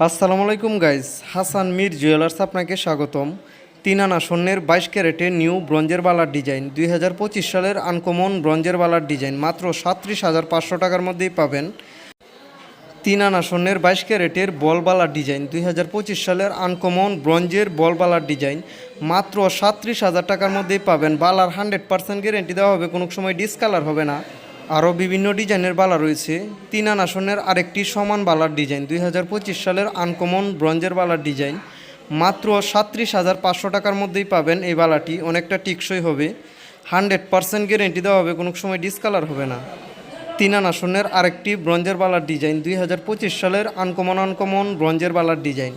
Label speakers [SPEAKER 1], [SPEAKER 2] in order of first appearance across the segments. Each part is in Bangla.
[SPEAKER 1] আসসালামু আলাইকুম গাইজ হাসান মির জুয়েলার্স আপনাকে স্বাগতম। তিন আনা স্বর্ণের বাইশ ক্যারেটের নিউ ব্রঞ্জের বালার ডিজাইন। দুই হাজার পঁচিশ সালের আনকমন ব্রঞ্জের বালার ডিজাইন। মাত্র সাত্রিশ হাজার পাঁচশো টাকার মধ্যেই পাবেন। তিন আনা স্বর্ণের বাইশ ক্যারেটের বলবালার ডিজাইন। দুই হাজার পঁচিশ সালের আনকমন ব্রঞ্জের বলবালার ডিজাইন। মাত্র সাত্রিশ হাজার টাকার মধ্যেই পাবেন। বালার হান্ড্রেড পার্সেন্ট গ্যারেন্টি দেওয়া হবে। কোনো সময় ডিসকালার হবে না। আরও বিভিন্ন ডিজাইনের বালা রয়েছে। তিন স্বর্ণের আরেকটি সমান বালার ডিজাইন, দুই হাজার পঁচিশ সালের আনকমন ব্রঞ্জের বালার ডিজাইন। মাত্র সাত্রিশ হাজার পাঁচশো টাকার মধ্যেই পাবেন এই বালাটি, অনেকটা টিকসই হবে। হান্ড্রেড পার্সেন্ট গ্যারেন্টি দেওয়া হবে, কোনো সময় ডিসকালার হবে না। তিন স্বর্ণের আরেকটি ব্রঞ্জের বালার ডিজাইন, দুই হাজার পঁচিশ সালের আনকমন আনকমন ব্রঞ্জের বালার ডিজাইন।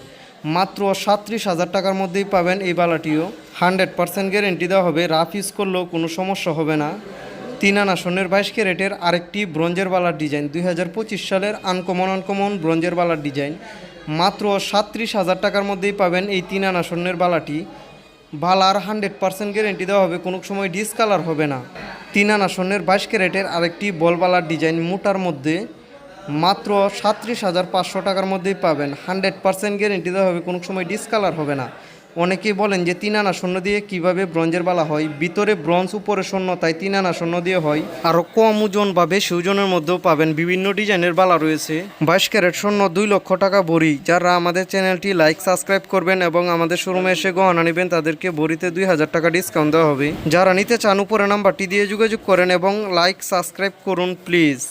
[SPEAKER 1] মাত্র সাত্রিশ হাজার টাকার মধ্যেই পাবেন এই বালাটিও। হান্ড্রেড পার্সেন্ট গ্যারেন্টি দেওয়া হবে, রাফ ইউজ করলেও কোনো সমস্যা হবে না। তিন আনা স্বর্ণের বাইশ ক্যারেটের আরেকটি ব্রঞ্জের বালার ডিজাইন দুই হাজার পঁচিশ সালের আনকমন আনকমন ব্রঞ্জের বালার ডিজাইন। মাত্র সাত্রিশ হাজার টাকার মধ্যেই পাবেন এই তিন আনা স্বর্ণের বালাটি। বালার হান্ড্রেড পার্সেন্ট গ্যারেন্টি দেওয়া হবে, কোনো সময় ডিসকালার হবে না। তিন আনা স্বর্ণের বাইশ ক্যারেটের আরেকটি বলবালার ডিজাইন মোটার মধ্যে মাত্র সাত্রিশ হাজার পাঁচশো টাকার মধ্যেই পাবেন। হান্ড্রেড পার্সেন্ট গ্যারেন্টি দেওয়া হবে, কোনো সময় ডিসকালার হবে না। অনেকেই বলেন যে তিন আনা স্বর্ণ দিয়ে কীভাবে ব্রঞ্জের বালা হয়? ভিতরে ব্রঞ্জ, উপরে স্বর্ণ, তাই তিন আনা স্বর্ণ দিয়ে হয়। আরও কম ওজন বা বেশি ওজনের মধ্যেও পাবেন বিভিন্ন ডিজাইনের বালা রয়েছে। বাইশ ক্যারেট স্বর্ণ, দুই লক্ষ টাকা ভরি যারা আমাদের চ্যানেলটি লাইক, সাবস্ক্রাইব করবেন এবং আমাদের শোরুমে এসে গহনা নেবেন, তাদেরকে ভরিতে দুই হাজার টাকা ডিসকাউন্ট দেওয়া হবে। যারা নিতে চান, উপরে নাম্বারটি দিয়ে যোগাযোগ করেন এবং লাইক, সাবস্ক্রাইব করুন, প্লিজ।